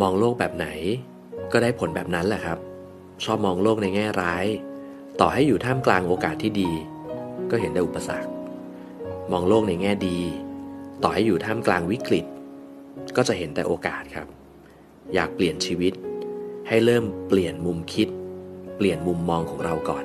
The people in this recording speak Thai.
มองโลกแบบไหน ก็ได้ผลแบบนั้นแหละครับ ชอบมองโลกในแง่ร้าย ต่อให้อยู่ท่ามกลางโอกาสที่ดี ก็เห็นแต่อุปสรรค มองโลกในแง่ดี ต่อให้อยู่ท่ามกลางวิกฤต ก็จะเห็นแต่โอกาสครับ อยากเปลี่ยนชีวิต ให้เริ่มเปลี่ยนมุมคิด เปลี่ยนมุมมองของเราก่อน